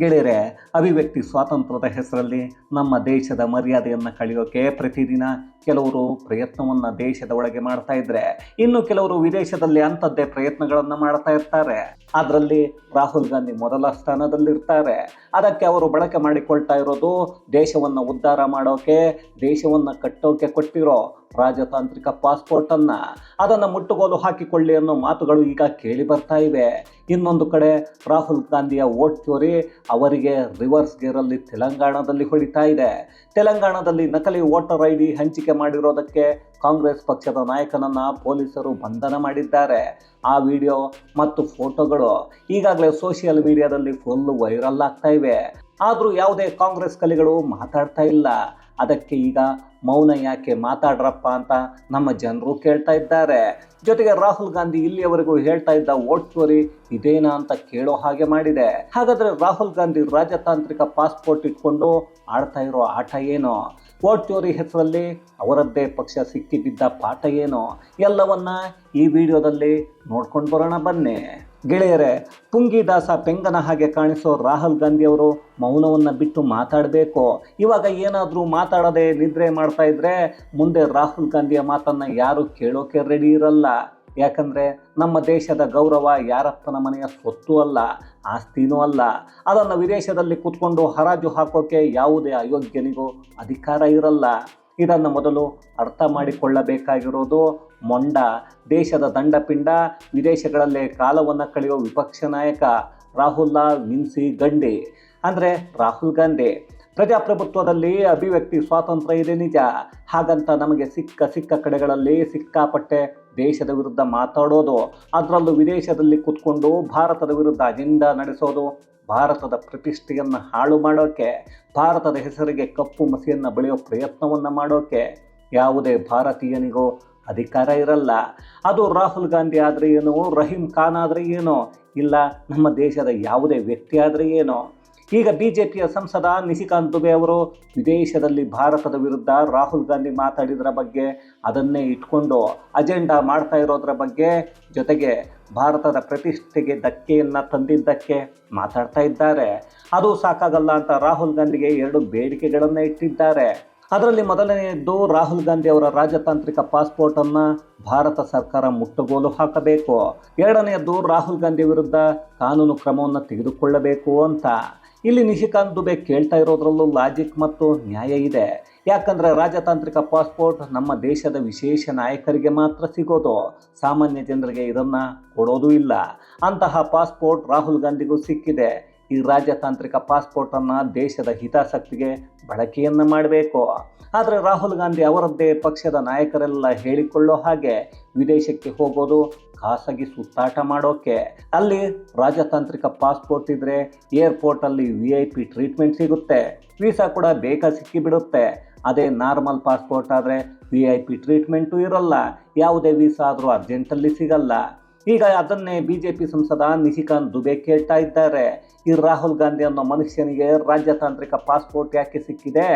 ಗೆಳೆಯರೇ, ಅಭಿವ್ಯಕ್ತಿ ಸ್ವಾತಂತ್ರ್ಯದ ಹೆಸರಲ್ಲಿ ನಮ್ಮ ದೇಶದ ಮರ್ಯಾದೆಯನ್ನು ಕಳೆಯೋಕೆ ಪ್ರತಿದಿನ ಕೆಲವರು ಪ್ರಯತ್ನವನ್ನು ದೇಶದ ಒಳಗೆ ಮಾಡ್ತಾ ಇದ್ರೆ, ಇನ್ನು ಕೆಲವರು ವಿದೇಶದಲ್ಲಿ ಅಂಥದ್ದೇ ಪ್ರಯತ್ನಗಳನ್ನು ಮಾಡ್ತಾ ಇರ್ತಾರೆ. ಅದರಲ್ಲಿ ರಾಹುಲ್ ಗಾಂಧಿ ಮೊದಲ ಸ್ಥಾನದಲ್ಲಿರ್ತಾರೆ. ಅದಕ್ಕೆ ಅವರು ಬಳಕೆ ಮಾಡಿಕೊಳ್ತಾ ಇರೋದು ದೇಶವನ್ನು ಉದ್ಧಾರ ಮಾಡೋಕೆ, ದೇಶವನ್ನು ಕಟ್ಟೋಕೆ ಕೊಟ್ಟಿರೋ ರಾಜತಾಂತ್ರಿಕ ಪಾಸ್ಪೋರ್ಟನ್ನು. ಅದನ್ನು ಮುಟ್ಟುಗೋಲು ಹಾಕಿಕೊಳ್ಳಿ ಅನ್ನೋ ಮಾತುಗಳು ಈಗ ಕೇಳಿ ಬರ್ತಾ ಇವೆ. ಇನ್ನೊಂದು ಕಡೆ ರಾಹುಲ್ ಗಾಂಧಿಯ ವೋಟ್ ಚೋರಿ ಅವರಿಗೆ ರಿವರ್ಸ್ ಗೇರಲ್ಲಿ ತೆಲಂಗಾಣದಲ್ಲಿ ಹೊಡಿತಾ ಇದೆ. ತೆಲಂಗಾಣದಲ್ಲಿ ನಕಲಿ ವೋಟರ್ ಐ ಡಿ ಹಂಚಿಕೆ ಮಾಡಿರೋದಕ್ಕೆ ಕಾಂಗ್ರೆಸ್ ಪಕ್ಷದ ನಾಯಕನನ್ನ ಪೊಲೀಸರು ಬಂಧನ ಮಾಡಿದ್ದಾರೆ. ಆ ವಿಡಿಯೋ ಮತ್ತು ಫೋಟೋಗಳು ಈಗಾಗಲೇ ಸೋಷಿಯಲ್ ಮೀಡಿಯಾದಲ್ಲಿ ಫುಲ್ ವೈರಲ್ ಆಗ್ತಾ ಇವೆ. ಆದರೂ ಯಾವುದೇ ಕಾಂಗ್ರೆಸ್ ಕಲಿಗಳು ಮಾತಾಡ್ತಾ ಇಲ್ಲ. ಅದಕ್ಕೆ ಈಗ ಮೌನ ಯಾಕೆ ಮಾತಾಡ್ರಪ್ಪ ಅಂತ ನಮ್ಮ ಜನರು ಕೇಳ್ತಾ ಇದ್ದಾರೆ. ಜೊತೆಗೆ ರಾಹುಲ್ ಗಾಂಧಿ ಇಲ್ಲಿಯವರೆಗೂ ಹೇಳ್ತಾ ಇದ್ದ ವೋಟ್ ಚೋರಿ ಇದೇನಾ ಅಂತ ಕೇಳೋ ಹಾಗೆ ಮಾಡಿದೆ. ಹಾಗಾದ್ರೆ ರಾಹುಲ್ ಗಾಂಧಿ ರಾಜತಾಂತ್ರಿಕ ಪಾಸ್ಪೋರ್ಟ್ ಇಟ್ಕೊಂಡು ಆಡ್ತಾ ಇರೋ ಆಟ ಏನು? ವೋಟ್ ಚೋರಿ ಹೆಸರಲ್ಲಿ ಅವರದ್ದೇ ಪಕ್ಷ ಸಿಕ್ಕಿಬಿದ್ದ ಪಾಠ ಏನು? ಎಲ್ಲವನ್ನ ಈ ವಿಡಿಯೋದಲ್ಲಿ ನೋಡ್ಕೊಂಡು ಬರೋಣ ಬನ್ನಿ. ಗೆಳೆಯರೇ, ಪುಂಗಿದಾಸ ಪೆಂಗನ ಹಾಗೆ ಕಾಣಿಸೋ ರಾಹುಲ್ ಗಾಂಧಿ ಅವರು ಮೌನವನ್ನು ಬಿಟ್ಟು ಮಾತಾಡಬೇಕು. ಇವಾಗ ಏನಾದರೂ ಮಾತಾಡದೆ ನಿದ್ರೆ ಮಾಡ್ತಾ ಇದ್ರೆ ಮುಂದೆ ರಾಹುಲ್ ಗಾಂಧಿಯ ಮಾತನ್ನು ಯಾರು ಕೇಳೋಕೆ ರೆಡಿ ಇರಲ್ಲ. ಯಾಕಂದರೆ ನಮ್ಮ ದೇಶದ ಗೌರವ ಯಾರಪ್ಪನ ಮನೆಯ ಸ್ವತ್ತು ಅಲ್ಲ, ಆಸ್ತಿನೂ ಅಲ್ಲ. ಅದನ್ನು ವಿದೇಶದಲ್ಲಿ ಕೂತ್ಕೊಂಡು ಹರಾಜು ಹಾಕೋಕೆ ಯಾವುದೇ ಅಯೋಗ್ಯನಿಗೂ ಅಧಿಕಾರ ಇರಲ್ಲ. ಇದನ್ನು ಮೊದಲು ಅರ್ಥ ಮಾಡಿಕೊಳ್ಳಬೇಕಾಗಿರೋದು ಮೊಂಡ, ದೇಶದ ದಂಡಪಿಂಡ, ವಿದೇಶಗಳಲ್ಲೇ ಕಾಲವನ್ನು ಕಳೆಯುವ ವಿಪಕ್ಷ ನಾಯಕ ರಾಹುಲ್ ಮಿನ್ಸಿ ಗಂಡಿ. ಅಂದರೆ ರಾಹುಲ್ ಗಾಂಧಿ ಪ್ರಜಾಪ್ರಭುತ್ವದಲ್ಲಿ ಅಭಿವ್ಯಕ್ತಿ ಸ್ವಾತಂತ್ರ್ಯ ಇದೆ ನಿಜ. ಹಾಗಂತ ನಮಗೆ ಸಿಕ್ಕ ಸಿಕ್ಕ ಕಡೆಗಳಲ್ಲಿ ಸಿಕ್ಕಾಪಟ್ಟೆ ದೇಶದ ವಿರುದ್ಧ ಮಾತಾಡೋದು, ಅದರಲ್ಲೂ ವಿದೇಶದಲ್ಲಿ ಕೂತ್ಕೊಂಡು ಭಾರತದ ವಿರುದ್ಧ ಅಜೆಂಡಾ ನಡೆಸೋದು, ಭಾರತದ ಪ್ರತಿಷ್ಠೆಯನ್ನು ಹಾಳು ಮಾಡೋಕ್ಕೆ ಭಾರತದ ಹೆಸರಿಗೆ ಕಪ್ಪು ಮಸಿಯನ್ನು ಬೆಳೆಯೋ ಪ್ರಯತ್ನವನ್ನು ಮಾಡೋಕ್ಕೆ ಯಾವುದೇ ಭಾರತೀಯನಿಗೂ ಅಧಿಕಾರ ಇರಲ್ಲ. ಅದು ರಾಹುಲ್ ಗಾಂಧಿ ಆದರೆ ಏನು, ರಹೀಂ ಖಾನ್ ಆದರೆ ಏನೋ, ಇಲ್ಲ ನಮ್ಮ ದೇಶದ ಯಾವುದೇ ವ್ಯಕ್ತಿ ಆದರೆ ಏನೋ. ಈಗ ಬಿ ಜೆ ಪಿಯ ಸಂಸದ ನಿಶಿಕಾಂತ್ ದುಬೆ ಅವರು ವಿದೇಶದಲ್ಲಿ ಭಾರತದ ವಿರುದ್ಧ ರಾಹುಲ್ ಗಾಂಧಿ ಮಾತಾಡಿದ್ರ ಬಗ್ಗೆ ಅದನ್ನೇ ಇಟ್ಕೊಂಡು ಅಜೆಂಡಾ ಮಾಡ್ತಾ ಇರೋದ್ರ ಬಗ್ಗೆ ಜೊತೆಗೆ ಭಾರತದ ಪ್ರತಿಷ್ಠೆಗೆ ಧಕ್ಕೆಯನ್ನು ತಂದಿದ್ದಕ್ಕೆ ಮಾತಾಡ್ತಾ ಇದ್ದಾರೆ. ಅದು ಸಾಕಾಗಲ್ಲ ಅಂತ ರಾಹುಲ್ ಗಾಂಧಿಗೆ ಎರಡು ಬೇಡಿಕೆಗಳನ್ನು ಇಟ್ಟಿದ್ದಾರೆ. ಅದರಲ್ಲಿ ಮೊದಲನೆಯದ್ದು ರಾಹುಲ್ ಗಾಂಧಿ ಅವರ ರಾಜತಾಂತ್ರಿಕ ಪಾಸ್ಪೋರ್ಟನ್ನು ಭಾರತ ಸರ್ಕಾರ ಮುಟ್ಟುಗೋಲು ಹಾಕಬೇಕು. ಎರಡನೆಯದ್ದು ರಾಹುಲ್ ಗಾಂಧಿ ವಿರುದ್ಧ ಕಾನೂನು ಕ್ರಮವನ್ನು ತೆಗೆದುಕೊಳ್ಳಬೇಕು ಅಂತ. ಇಲ್ಲಿ ನಿಶಿಕಾಂತ್ ದುಬೆ ಕೇಳ್ತಾ ಇರೋದ್ರಲ್ಲೂ ಲಾಜಿಕ್ ಮತ್ತು ನ್ಯಾಯ ಇದೆ. ಯಾಕಂದರೆ ರಾಜತಾಂತ್ರಿಕ ಪಾಸ್ಪೋರ್ಟ್ ನಮ್ಮ ದೇಶದ ವಿಶೇಷ ನಾಯಕರಿಗೆ ಮಾತ್ರ ಸಿಗೋದು. ಸಾಮಾನ್ಯ ಜನರಿಗೆ ಇದನ್ನು ಕೊಡೋದು ಇಲ್ಲ. ಅಂತಹ ಪಾಸ್ಪೋರ್ಟ್ ರಾಹುಲ್ ಗಾಂಧಿಗೂ ಸಿಕ್ಕಿದೆ. ಈ ರಾಜತಾಂತ್ರಿಕ ಪಾಸ್ಪೋರ್ಟನ್ನು ದೇಶದ ಹಿತಾಸಕ್ತಿಗೆ ಬಳಕೆಯನ್ನು ಮಾಡಬೇಕು. ಆದರೆ ರಾಹುಲ್ ಗಾಂಧಿ ಅವರದ್ದೇ ಪಕ್ಷದ ನಾಯಕರೆಲ್ಲ ಹೇಳಿಕೊಳ್ಳೋ ಹಾಗೆ ವಿದೇಶಕ್ಕೆ ಹೋಗೋದು ಖಾಸಗಿ ಸುತ್ತಾಟ ಮಾಡೋಕ್ಕೆ ಅಲ್ಲಿ ರಾಜತಾಂತ್ರಿಕ ಪಾಸ್ಪೋರ್ಟ್ ಇದ್ದರೆ ಏರ್ಪೋರ್ಟಲ್ಲಿ ವಿ ಐ ಪಿ ಟ್ರೀಟ್ಮೆಂಟ್ ಸಿಗುತ್ತೆ. ವೀಸಾ ಕೂಡ ಬೇಗ ಸಿಕ್ಕಿಬಿಡುತ್ತೆ. ಅದೇ ನಾರ್ಮಲ್ ಪಾಸ್ಪೋರ್ಟ್ ಆದರೆ ವಿ ಐ ಪಿ ಟ್ರೀಟ್ಮೆಂಟು ಇರಲ್ಲ. ಯಾವುದೇ ವೀಸಾ ಆದರೂ ಅರ್ಜೆಂಟಲ್ಲಿ ಸಿಗಲ್ಲ. ಈಗ ಅದನ್ನೇ ಬಿ ಜೆ ಪಿ ಸಂಸದ ನಿಶಿಕಾಂತ್ ದುಬೆ ಕೇಳ್ತಾ ಇದ್ದಾರೆ. ಈ ರಾಹುಲ್ ಗಾಂಧಿ ಅನ್ನೋ ಮನುಷ್ಯನಿಗೆ ರಾಜ್ಯತಾಂತ್ರಿಕ ಪಾಸ್ಪೋರ್ಟ್ ಯಾಕೆ ಸಿಕ್ಕಿದೆ?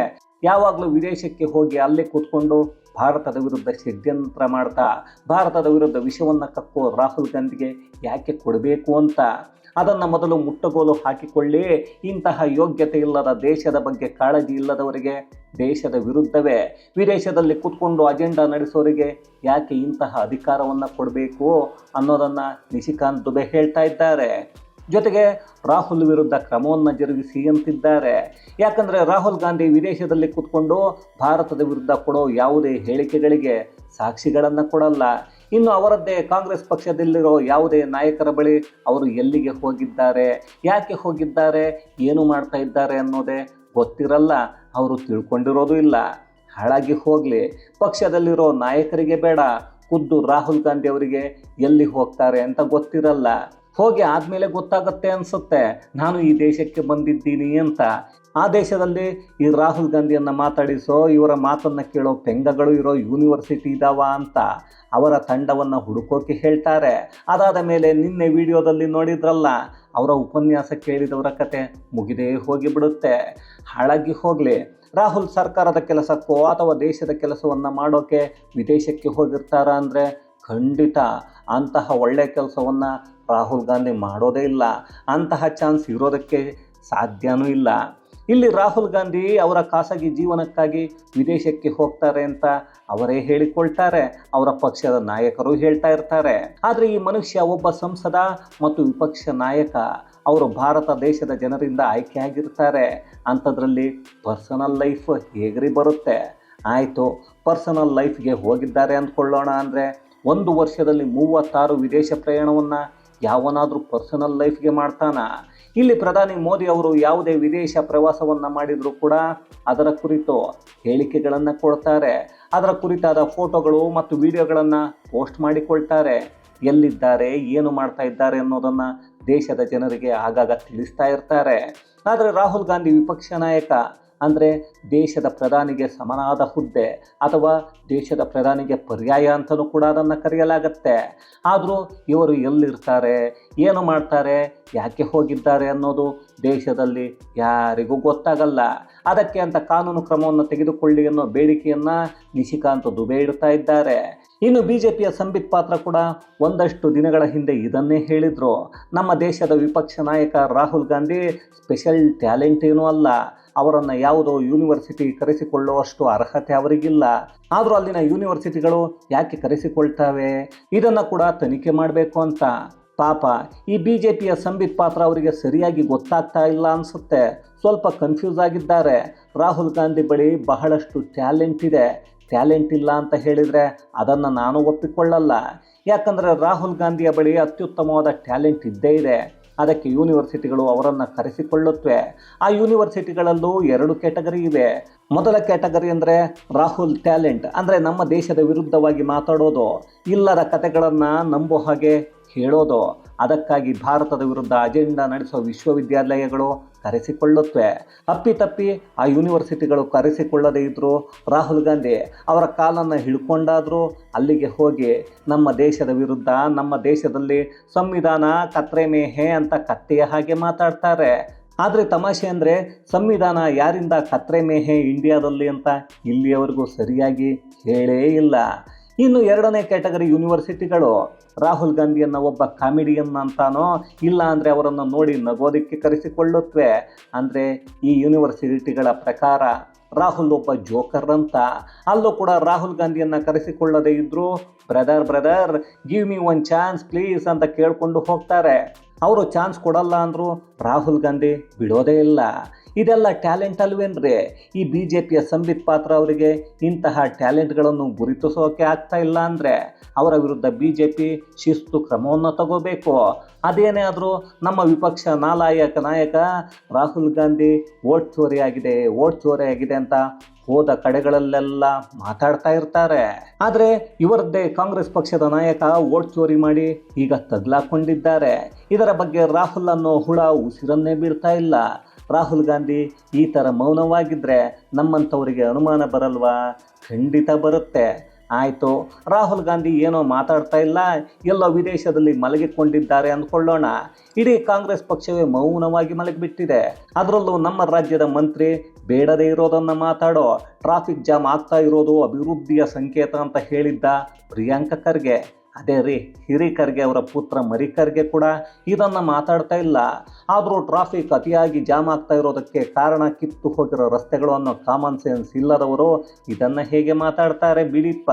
ಯಾವಾಗಲೂ ವಿದೇಶಕ್ಕೆ ಹೋಗಿ ಅಲ್ಲೇ ಕೂತ್ಕೊಂಡು ಭಾರತದ ವಿರುದ್ಧ ಷಡ್ಯಂತ್ರ ಮಾಡ್ತಾ, ಭಾರತದ ವಿರುದ್ಧ ವಿಷವನ್ನು ಕಕ್ಕೋ ರಾಹುಲ್ ಗಾಂಧಿಗೆ ಯಾಕೆ ಕೊಡಬೇಕು ಅಂತ. ಅದನ್ನು ಮೊದಲು ಮುಟ್ಟಗೋಲು ಹಾಕಿಕೊಳ್ಳಿ. ಇಂತಹ ಯೋಗ್ಯತೆ ಇಲ್ಲದ ದೇಶದ ಬಗ್ಗೆ ಕಾಳಜಿ ಇಲ್ಲದವರಿಗೆ ದೇಶದ ವಿರುದ್ಧವೇ. ವಿದೇಶದಲ್ಲಿ ಕೂತ್ಕೊಂಡು ಅಜೆಂಡಾ ನಡೆಸೋರಿಗೆ ಯಾಕೆ ಇಂತಹ ಅಧಿಕಾರವನ್ನು ಕೊಡಬೇಕು ಅನ್ನೋದನ್ನು ನಿಶಿಕಾಂತ್ ದುಬೆ ಹೇಳ್ತಾ ಇದ್ದಾರೆ. ಜೊತೆಗೆ ರಾಹುಲ್ ವಿರುದ್ಧ ಕ್ರಮವನ್ನು ಜರುಗಿಸಿ ಅಂತಿದ್ದಾರೆ. ಯಾಕಂದರೆ ರಾಹುಲ್ ಗಾಂಧಿ ವಿದೇಶದಲ್ಲಿ ಕೂತ್ಕೊಂಡು ಭಾರತದ ವಿರುದ್ಧ ಕೊಡೋ ಯಾವುದೇ ಹೇಳಿಕೆಗಳಿಗೆ ಸಾಕ್ಷಿಗಳನ್ನು ಕೊಡಲ್ಲ. ಇನ್ನು ಅವರದ್ದೇ ಕಾಂಗ್ರೆಸ್ ಪಕ್ಷದಲ್ಲಿರೋ ಯಾವುದೇ ನಾಯಕರ ಬಳಿ ಅವರು ಎಲ್ಲಿಗೆ ಹೋಗಿದ್ದಾರೆ, ಯಾಕೆ ಹೋಗಿದ್ದಾರೆ, ಏನು ಮಾಡ್ತಾ ಇದ್ದಾರೆ ಅನ್ನೋದೇ ಗೊತ್ತಿರಲ್ಲ, ಅವರು ತಿಳ್ಕೊಂಡಿರೋದು ಇಲ್ಲ. ಹಾಳಾಗಿ ಹೋಗಲಿ. ಪಕ್ಷದಲ್ಲಿರೋ ನಾಯಕರಿಗೆ ಬೇಡ, ಖುದ್ದು ರಾಹುಲ್ ಗಾಂಧಿ ಅವರಿಗೆ ಎಲ್ಲಿ ಹೋಗ್ತಾರೆ ಅಂತ ಗೊತ್ತಿರಲ್ಲ. ಹೋಗಿ ಆದಮೇಲೆ ಗೊತ್ತಾಗುತ್ತೆ ಅನಿಸುತ್ತೆ, ನಾನು ಈ ದೇಶಕ್ಕೆ ಬಂದಿದ್ದೀನಿ ಅಂತ. ಆ ದೇಶದಲ್ಲಿ ಈ ರಾಹುಲ್ ಗಾಂಧಿಯನ್ನು ಮಾತಾಡಿಸೋ, ಇವರ ಮಾತನ್ನು ಕೇಳೋ ಪೆಂಗಗಳು ಇರೋ ಯೂನಿವರ್ಸಿಟಿ ಇದಾವ ಅಂತ ಅವರ ತಂಡವನ್ನು ಹುಡುಕೋಕೆ ಹೇಳ್ತಾರೆ. ಅದಾದ ಮೇಲೆ ನಿನ್ನೆ ವಿಡಿಯೋದಲ್ಲಿ ನೋಡಿದ್ರಲ್ಲ, ಅವರ ಉಪನ್ಯಾಸ ಕೇಳಿದವರ ಕತೆ ಮುಗಿದೇ ಹೋಗಿಬಿಡುತ್ತೆ. ಹಾಳಾಗಿ ಹೋಗಲಿ. ರಾಹುಲ್ ಸರ್ಕಾರದ ಕೆಲಸಕ್ಕೋ ಅಥವಾ ದೇಶದ ಕೆಲಸವನ್ನು ಮಾಡೋಕ್ಕೆ ವಿದೇಶಕ್ಕೆ ಹೋಗಿರ್ತಾರ ಅಂದರೆ ಖಂಡಿತ. ಅಂತಹ ಒಳ್ಳೆಯ ಕೆಲಸವನ್ನು ರಾಹುಲ್ ಗಾಂಧಿ ಮಾಡೋದೇ ಇಲ್ಲ. ಅಂತಹ ಚಾನ್ಸ್ ಇರೋದಕ್ಕೆ ಸಾಧ್ಯವೂ ಇಲ್ಲ. ಇಲ್ಲಿ ರಾಹುಲ್ ಗಾಂಧಿ ಅವರ ಖಾಸಗಿ ಜೀವನಕ್ಕಾಗಿ ವಿದೇಶಕ್ಕೆ ಹೋಗ್ತಾರೆ ಅಂತ ಅವರೇ ಹೇಳಿಕೊಳ್ತಾರೆ. ಅವರ ಪಕ್ಷದ ನಾಯಕರು ಹೇಳ್ತಾ ಇರ್ತಾರೆ. ಆದರೆ ಈ ಮನುಷ್ಯ ಒಬ್ಬ ಸಂಸದ ಮತ್ತು ವಿಪಕ್ಷ ನಾಯಕ, ಅವರು ಭಾರತ ದೇಶದ ಜನರಿಂದ ಆಯ್ಕೆಯಾಗಿರ್ತಾರೆ. ಅಂಥದ್ರಲ್ಲಿ ಪರ್ಸನಲ್ ಲೈಫ್ ಹೇಗ್ರಿ ಬರುತ್ತೆ? ಆಯಿತು ಪರ್ಸನಲ್ ಲೈಫ್ಗೆ ಹೋಗಿದ್ದಾರೆ ಅಂದ್ಕೊಳ್ಳೋಣ ಅಂದರೆ ಒಂದು ವರ್ಷದಲ್ಲಿ ಮೂವತ್ತಾರು ವಿದೇಶ ಪ್ರಯಾಣವನ್ನು ಯಾವನಾದರೂ ಪರ್ಸನಲ್ ಲೈಫ್ಗೆ ಮಾಡ್ತಾನ? ಇಲ್ಲಿ ಪ್ರಧಾನಿ ಮೋದಿ ಅವರು ಯಾವುದೇ ವಿದೇಶ ಪ್ರವಾಸವನ್ನು ಮಾಡಿದರೂ ಕೂಡ ಅದರ ಕುರಿತು ಹೇಳಿಕೆಗಳನ್ನು ಕೊಡ್ತಾರೆ. ಅದರ ಕುರಿತಾದ ಫೋಟೋಗಳು ಮತ್ತು ವಿಡಿಯೋಗಳನ್ನು ಪೋಸ್ಟ್ ಮಾಡಿಕೊಳ್ತಾರೆ. ಎಲ್ಲಿದ್ದಾರೆ, ಏನು ಮಾಡ್ತಾ ಇದ್ದಾರೆ ಅನ್ನೋದನ್ನು ದೇಶದ ಜನರಿಗೆ ಆಗಾಗ ತಿಳಿಸ್ತಾ ಇರ್ತಾರೆ. ಆದರೆ ರಾಹುಲ್ ಗಾಂಧಿ ವಿಪಕ್ಷ ನಾಯಕ ಅಂದರೆ ದೇಶದ ಪ್ರಧಾನಿಗೆ ಸಮನಾದ ಹುದ್ದೆ ಅಥವಾ ದೇಶದ ಪ್ರಧಾನಿಗೆ ಪರ್ಯಾಯ ಅಂತಲೂ ಕೂಡ ಅದನ್ನು ಕರೆಯಲಾಗತ್ತೆ. ಆದರೂ ಇವರು ಎಲ್ಲಿರ್ತಾರೆ, ಏನು ಮಾಡ್ತಾರೆ, ಯಾಕೆ ಹೋಗಿದ್ದಾರೆ ಅನ್ನೋದು ದೇಶದಲ್ಲಿ ಯಾರಿಗೂ ಗೊತ್ತಾಗಲ್ಲ. ಅದಕ್ಕೆ ಅಂತ ಕಾನೂನು ಕ್ರಮವನ್ನು ತೆಗೆದುಕೊಳ್ಳಿ ಅನ್ನೋ ಬೇಡಿಕೆಯನ್ನು ನಿಶಿಕಾಂತ್ ದುಬೆ ಇಡ್ತಾ ಇದ್ದಾರೆ. ಇನ್ನು ಬಿ ಜೆ ಪಿಯ ಸಂಬಿತ್ ಪಾತ್ರ ಕೂಡ ಒಂದಷ್ಟು ದಿನಗಳ ಹಿಂದೆ ಇದನ್ನೇ ಹೇಳಿದರು. ನಮ್ಮ ದೇಶದ ವಿಪಕ್ಷ ನಾಯಕ ರಾಹುಲ್ ಗಾಂಧಿ ಸ್ಪೆಷಲ್ ಟ್ಯಾಲೆಂಟ್ ಏನೂ ಅಲ್ಲ. ಅವರನ್ನು ಯಾವುದೋ ಯೂನಿವರ್ಸಿಟಿ ಕರೆಸಿಕೊಳ್ಳುವಷ್ಟು ಅರ್ಹತೆ ಅವರಿಗಿಲ್ಲ. ಆದರೂ ಅಲ್ಲಿನ ಯೂನಿವರ್ಸಿಟಿಗಳು ಯಾಕೆ ಕರೆಸಿಕೊಳ್ತವೆ? ಇದನ್ನು ಕೂಡ ತನಿಖೆ ಮಾಡಬೇಕು ಅಂತ. ಪಾಪ, ಈ ಬಿ ಜೆ ಪಿಯ ಸಂಬಿತ್ ಪಾತ್ರ ಅವರಿಗೆ ಸರಿಯಾಗಿ ಗೊತ್ತಾಗ್ತಾ ಇಲ್ಲ ಅನಿಸುತ್ತೆ. ಸ್ವಲ್ಪ ಕನ್ಫ್ಯೂಸ್ ಆಗಿದ್ದಾರೆ. ರಾಹುಲ್ ಗಾಂಧಿ ಬಳಿ ಬಹಳಷ್ಟು ಟ್ಯಾಲೆಂಟ್ ಇದೆ. ಟ್ಯಾಲೆಂಟ್ ಇಲ್ಲ ಅಂತ ಹೇಳಿದರೆ ಅದನ್ನು ನಾನು ಒಪ್ಪಿಕೊಳ್ಳಲ್ಲ. ಯಾಕಂದರೆ ರಾಹುಲ್ ಗಾಂಧಿಯ ಬಳಿ ಅತ್ಯುತ್ತಮವಾದ ಟ್ಯಾಲೆಂಟ್ ಇದ್ದೇ ಇದೆ. ಅದಕ್ಕೆ ಯೂನಿವರ್ಸಿಟಿಗಳು ಅವರನ್ನು ಕರೆಸಿಕೊಳ್ಳುತ್ತವೆ ಆ ಯೂನಿವರ್ಸಿಟಿಗಳಲ್ಲೂ ಎರಡು ಕ್ಯಾಟಗರಿ ಇವೆ. ಮೊದಲ ಕ್ಯಾಟಗರಿ ಅಂದರೆ ರಾಹುಲ್ ಟ್ಯಾಲೆಂಟ್, ಅಂದರೆ ನಮ್ಮ ದೇಶದ ವಿರುದ್ಧವಾಗಿ ಮಾತಾಡೋದು, ಇಲ್ಲದ ಕತೆಗಳನ್ನು ನಂಬೋ ಹಾಗೆ ಹೇಳೋದು. ಅದಕ್ಕಾಗಿ ಭಾರತದ ವಿರುದ್ಧ ಅಜೆಂಡಾ ನಡೆಸುವ ವಿಶ್ವವಿದ್ಯಾಲಯಗಳು ಕರೆಸಿಕೊಳ್ಳುತ್ತವೆ. ಅಪ್ಪಿತಪ್ಪಿ ಆ ಯೂನಿವರ್ಸಿಟಿಗಳು ಕರೆಸಿಕೊಳ್ಳದೇ ಇದ್ದರೂ ರಾಹುಲ್ ಗಾಂಧಿ ಅವರ ಕಾಲನ್ನು ಹಿಡ್ಕೊಂಡಾದರೂ ಅಲ್ಲಿಗೆ ಹೋಗಿ ನಮ್ಮ ದೇಶದ ವಿರುದ್ಧ, ನಮ್ಮ ದೇಶದಲ್ಲಿ ಸಂವಿಧಾನ ಕತ್ರೆ ಮೇಹೆ ಅಂತ ಕತ್ತೆಯ ಹಾಗೆ ಮಾತಾಡ್ತಾರೆ. ಆದರೆ ತಮಾಷೆ ಅಂದರೆ ಸಂವಿಧಾನ ಯಾರಿಂದ ಕತ್ರೆ ಮೇಹೆ ಇಂಡಿಯಾದಲ್ಲಿ ಅಂತ ಇಲ್ಲಿಯವರೆಗೂ ಸರಿಯಾಗಿ ಹೇಳೇ ಇಲ್ಲ. ಇನ್ನು ಎರಡನೇ ಕ್ಯಾಟಗರಿ ಯೂನಿವರ್ಸಿಟಿಗಳು ರಾಹುಲ್ ಗಾಂಧಿಯನ್ನು ಒಬ್ಬ ಕಾಮಿಡಿಯನ್ ಅಂತಾನೋ, ಇಲ್ಲ ಅಂದರೆ ಅವರನ್ನು ನೋಡಿ ನಗೋದಕ್ಕೆ ಕರೆಸಿಕೊಳ್ಳುತ್ತವೆ ಅಂದರೆ ಈ ಯೂನಿವರ್ಸಿಟಿಗಳ ಪ್ರಕಾರ ರಾಹುಲ್ ಒಬ್ಬ ಜೋಕರ್ ಅಂತ. ಅಲ್ಲೂ ಕೂಡ ರಾಹುಲ್ ಗಾಂಧಿಯನ್ನು ಕರೆಸಿಕೊಳ್ಳದೇ ಇದ್ದರೂ brother brother give me one chance please ಅಂತ ಕೇಳಿಕೊಂಡು ಹೋಗ್ತಾರೆ. ಅವರು ಚಾನ್ಸ್ ಕೊಡಲ್ಲ ಅಂದರು ರಾಹುಲ್ ಗಾಂಧಿ ಬಿಡೋದೇ ಇಲ್ಲ. ಇದೆಲ್ಲ ಟ್ಯಾಲೆಂಟ್ ಅಲ್ವೇನ್ರಿ? ಈ ಬಿ ಜೆ ಪಿಯ ಸಂಬಿತ್ ಪಾತ್ರ ಅವರಿಗೆ ಇಂತಹ ಟ್ಯಾಲೆಂಟ್ಗಳನ್ನು ಗುರುತಿಸೋಕೆ ಆಗ್ತಾ ಇಲ್ಲ ಅಂದರೆ ಅವರ ವಿರುದ್ಧ ಬಿ ಜೆ ಪಿ ಶಿಸ್ತು ಕ್ರಮವನ್ನು ತಗೋಬೇಕು. ಅದೇನೇ ಆದರೂ ನಮ್ಮ ವಿಪಕ್ಷ ನಾಲಾಯಕ ನಾಯಕ ರಾಹುಲ್ ಗಾಂಧಿ ಓಟ್ ಚೋರಿಯಾಗಿದೆ ಓಟ್ ಚೋರಿಯಾಗಿದೆ ಅಂತ ಹೋದ ಕಡೆಗಳಲ್ಲೆಲ್ಲ ಮಾತಾಡ್ತಾ ಇರ್ತಾರೆ. ಆದರೆ ಇವರದ್ದೇ ಕಾಂಗ್ರೆಸ್ ಪಕ್ಷದ ನಾಯಕ ಓಟ್ ಚೋರಿ ಮಾಡಿ ಈಗ ತಗ್ಲಾಕೊಂಡಿದ್ದಾರೆ. ಇದರ ಬಗ್ಗೆ ರಾಹುಲ್ ಅನ್ನೋ ಹುಳ ಉಸಿರನ್ನೇ ಬೀಳ್ತಾ ಇಲ್ಲ. ರಾಹುಲ್ ಗಾಂಧಿ ಈ ಥರ ಮೌನವಾಗಿದ್ದರೆ ನಮ್ಮಂಥವರಿಗೆ ಅನುಮಾನ ಬರಲ್ವಾ? ಖಂಡಿತ ಬರುತ್ತೆ. ಆಯಿತು. ರಾಹುಲ್ ಗಾಂಧಿ ಏನೋ ಮಾತಾಡ್ತಾ ಇಲ್ಲ. ಎಲ್ಲೋ ವಿದೇಶದಲ್ಲಿ ಮಲಗಿಕೊಂಡಿದ್ದಾರೆ ಅಂದ್ಕೊಳ್ಳೋಣ. ಇಡೀ ಕಾಂಗ್ರೆಸ್ ಪಕ್ಷವೇ ಮೌನವಾಗಿ ಮಲಗಿಬಿಟ್ಟಿದೆ. ಅದರಲ್ಲೂ ನಮ್ಮ ರಾಜ್ಯದ ಮಂತ್ರಿ ಬೇಡದೇ ಇರೋದನ್ನು ಮಾತಾಡೋ, ಟ್ರಾಫಿಕ್ ಜಾಮ್ ಆಗ್ತಾ ಇರೋದು ಅಭಿವೃದ್ಧಿಯ ಸಂಕೇತ ಅಂತ ಹೇಳಿದ್ದ ಪ್ರಿಯಾಂಕ ಖರ್ಗೆ. ಅದೇ ರೀ, ಹಿರಿಕರ್ಗೆ ಅವರ ಪುತ್ರ ಮರಿಕರ್ಗೆ ಕೂಡ ಇದನ್ನು ಮಾತಾಡ್ತಾ ಇಲ್ಲ. ಆದರೂ ಟ್ರಾಫಿಕ್ ಅತಿಯಾಗಿ ಜಾಮ್ ಆಗ್ತಾ ಇರೋದಕ್ಕೆ ಕಾರಣ ಕಿತ್ತು ಹೋಗಿರೋ ರಸ್ತೆಗಳು ಅನ್ನೋ ಕಾಮನ್ ಸೆನ್ಸ್ ಇಲ್ಲದವರು ಇದನ್ನು ಹೇಗೆ ಮಾತಾಡ್ತಾರೆ ಬಿಡಿಪ್ಪ.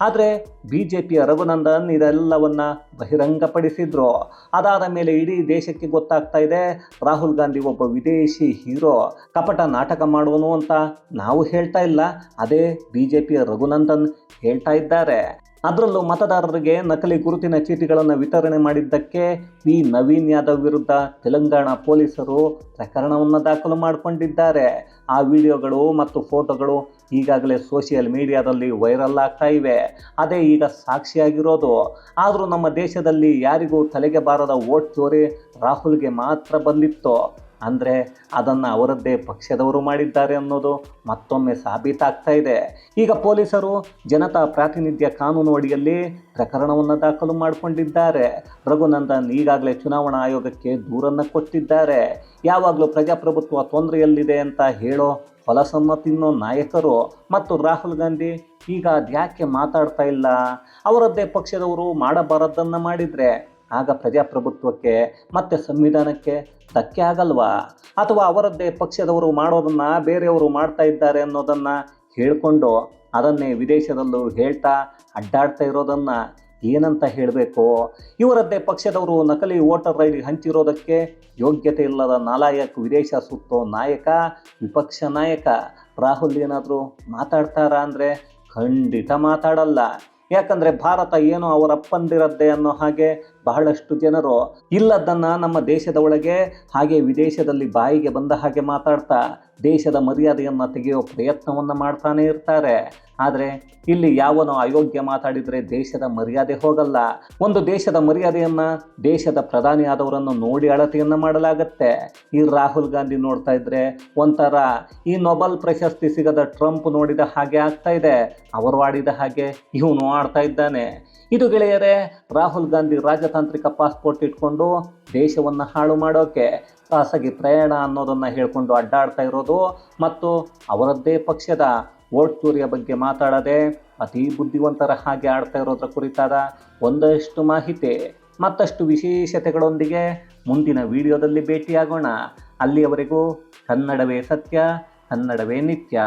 ಆದರೆ ಬಿ ಜೆ ಪಿಯ ರಘುನಂದನ್ ಇದೆಲ್ಲವನ್ನ ಬಹಿರಂಗಪಡಿಸಿದ್ರು. ಅದಾದ ಮೇಲೆ ಇಡೀ ದೇಶಕ್ಕೆ ಗೊತ್ತಾಗ್ತಾ ಇದೆ, ರಾಹುಲ್ ಗಾಂಧಿ ಒಬ್ಬ ವಿದೇಶಿ ಹೀರೋ, ಕಪಟ ನಾಟಕ ಮಾಡುವನು ಅಂತ ನಾವು ಹೇಳ್ತಾ ಇಲ್ಲ. ಅದೇ ಬಿ ಜೆ ಪಿಯ ರಘುನಂದನ್ ಹೇಳ್ತಾ ಇದ್ದಾರೆ. ಅದರಲ್ಲೂ ಮತದಾರರಿಗೆ ನಕಲಿ ಗುರುತಿನ ಚೀಟಿಗಳನ್ನು ವಿತರಣೆ ಮಾಡಿದ್ದಕ್ಕೆ ವಿ ನವೀನ್ ಯಾದವ್ ವಿರುದ್ಧ ತೆಲಂಗಾಣ ಪೊಲೀಸರು ಪ್ರಕರಣವನ್ನು ದಾಖಲು ಮಾಡಿಕೊಂಡಿದ್ದಾರೆ. ಆ ವಿಡಿಯೋಗಳು ಮತ್ತು ಫೋಟೋಗಳು ಈಗಾಗಲೇ ಸೋಷಿಯಲ್ ಮೀಡಿಯಾದಲ್ಲಿ ವೈರಲ್ ಆಗ್ತಾ ಇವೆ. ಅದೇ ಈಗ ಸಾಕ್ಷಿಯಾಗಿರೋದು. ಆದರೂ ನಮ್ಮ ದೇಶದಲ್ಲಿ ಯಾರಿಗೂ ತಲೆಗೆ ಬಾರದ ವೋಟ್ ಚೋರಿ ರಾಹುಲ್ಗೆ ಮಾತ್ರ ಬಂದಿತ್ತು. ಅಂದರೆ ಅದನ್ನು ಅವರದ್ದೇ ಪಕ್ಷದವರು ಮಾಡಿದ್ದಾರೆ ಅನ್ನೋದು ಮತ್ತೊಮ್ಮೆ ಸಾಬೀತಾಗ್ತಾ ಇದೆ. ಈಗ ಪೊಲೀಸರು ಜನತಾ ಪ್ರಾತಿನಿಧ್ಯ ಕಾನೂನು ಅಡಿಯಲ್ಲಿ ಪ್ರಕರಣವನ್ನು ದಾಖಲು ಮಾಡಿಕೊಂಡಿದ್ದಾರೆ. ರಘುನಂದನ್ ಈಗಾಗಲೇ ಚುನಾವಣಾ ಆಯೋಗಕ್ಕೆ ದೂರನ್ನು ಕೊಟ್ಟಿದ್ದಾರೆ. ಯಾವಾಗಲೂ ಪ್ರಜಾಪ್ರಭುತ್ವ ತೊಂದರೆಯಲ್ಲಿದೆ ಅಂತ ಹೇಳೋ ಹೊಲಸನ್ನು ತಿನ್ನೋ ನಾಯಕರು ಮತ್ತು ರಾಹುಲ್ ಗಾಂಧಿ ಈಗ ಅದ್ಯಾಕೆ ಮಾತಾಡ್ತಾ ಇಲ್ಲ? ಅವರದ್ದೇ ಪಕ್ಷದವರು ಮಾಡಬಾರದ್ದನ್ನು ಮಾಡಿದರೆ ಆಗ ಪ್ರಜಾಪ್ರಭುತ್ವಕ್ಕೆ ಮತ್ತು ಸಂವಿಧಾನಕ್ಕೆ ಧಕ್ಕೆ ಆಗಲ್ವಾ? ಅಥವಾ ಅವರದ್ದೇ ಪಕ್ಷದವರು ಮಾಡೋದನ್ನು ಬೇರೆಯವರು ಮಾಡ್ತಾ ಇದ್ದಾರೆ ಅನ್ನೋದನ್ನು ಹೇಳಿಕೊಂಡು ಅದನ್ನೇ ವಿದೇಶದಲ್ಲೂ ಹೇಳ್ತಾ ಅಡ್ಡಾಡ್ತಾ ಇರೋದನ್ನು ಏನಂತ ಹೇಳಬೇಕು? ಇವರದ್ದೇ ಪಕ್ಷದವರು ನಕಲಿ ವೋಟರ್ ಐ ಡಿ ಹಂಚಿರೋದಕ್ಕೆ ಯೋಗ್ಯತೆ ಇಲ್ಲದ ನಾಲಾಯಕ್ ವಿದೇಶ ಸುತ್ತೋ ನಾಯಕ, ವಿಪಕ್ಷ ನಾಯಕ ರಾಹುಲ್ ಏನಾದರೂ ಮಾತಾಡ್ತಾರಾ ಅಂದರೆ ಖಂಡಿತ ಮಾತಾಡಲ್ಲ. ಯಾಕಂದರೆ ಭಾರತ ಏನು ಅವರ ಅಪ್ಪಂದಿರದ್ದೇ ಅನ್ನೋ ಹಾಗೆ ಬಹಳಷ್ಟು ಜನರು ಇಲ್ಲದನ್ನ ನಮ್ಮ ದೇಶದ ಒಳಗೆ ಹಾಗೆ ವಿದೇಶದಲ್ಲಿ ಬಾಯಿಗೆ ಬಂದ ಹಾಗೆ ಮಾತಾಡ್ತಾ ದೇಶದ ಮರ್ಯಾದೆಯನ್ನು ತೆಗೆಯೋ ಪ್ರಯತ್ನವನ್ನು ಮಾಡ್ತಾನೆ ಇರ್ತಾರೆ. ಆದರೆ ಇಲ್ಲಿ ಯಾವನೋ ಅಯೋಗ್ಯ ಮಾತಾಡಿದರೆ ದೇಶದ ಮರ್ಯಾದೆ ಹೋಗಲ್ಲ. ಒಂದು ದೇಶದ ಮರ್ಯಾದೆಯನ್ನು ದೇಶದ ಪ್ರಧಾನಿಯಾದವರನ್ನು ನೋಡಿ ಅಳತೆಯನ್ನು ಮಾಡಲಾಗತ್ತೆ. ಈ ರಾಹುಲ್ ಗಾಂಧಿ ನೋಡ್ತಾ ಇದ್ರೆ ಒಂಥರ ಈ ನೊಬೆಲ್ ಪ್ರಶಸ್ತಿ ಸಿಗದ ಟ್ರಂಪ್ ನೋಡಿದ ಹಾಗೆ ಆಗ್ತಾ ಇದೆ. ಅವರು ಆಡಿದ ಹಾಗೆ ಇವನು ಆಡ್ತಾ ಇದ್ದಾನೆ. ಇದು ಗೆಳೆಯರೇ, ರಾಹುಲ್ ಗಾಂಧಿ ರಾಜತಾಂತ್ರಿಕ ಪಾಸ್ಪೋರ್ಟ್ ಇಟ್ಕೊಂಡು ದೇಶವನ್ನು ಹಾಳು ಮಾಡೋಕೆ ಖಾಸಗಿ ಪ್ರಯಾಣ ಅನ್ನೋದನ್ನು ಹೇಳ್ಕೊಂಡು ಅಡ್ಡಾಡ್ತಾ ಇರೋದು ಮತ್ತು ಅವರದ್ದೇ ಪಕ್ಷದ ವೋಟ್ ಚೋರಿಯ ಬಗ್ಗೆ ಮಾತಾಡದೆ ಅತಿ ಬುದ್ಧಿವಂತರ ಹಾಗೆ ಆಡ್ತಾ ಇರೋದ್ರ ಕುರಿತಾದ ಒಂದಷ್ಟು ಮಾಹಿತಿ, ಮತ್ತಷ್ಟು ವಿಶೇಷತೆಗಳೊಂದಿಗೆ ಮುಂದಿನ ವಿಡಿಯೋದಲ್ಲಿ ಭೇಟಿಯಾಗೋಣ. ಅಲ್ಲಿಯವರೆಗೂ ಕನ್ನಡವೇ ಸತ್ಯ, ಕನ್ನಡವೇ ನಿತ್ಯ.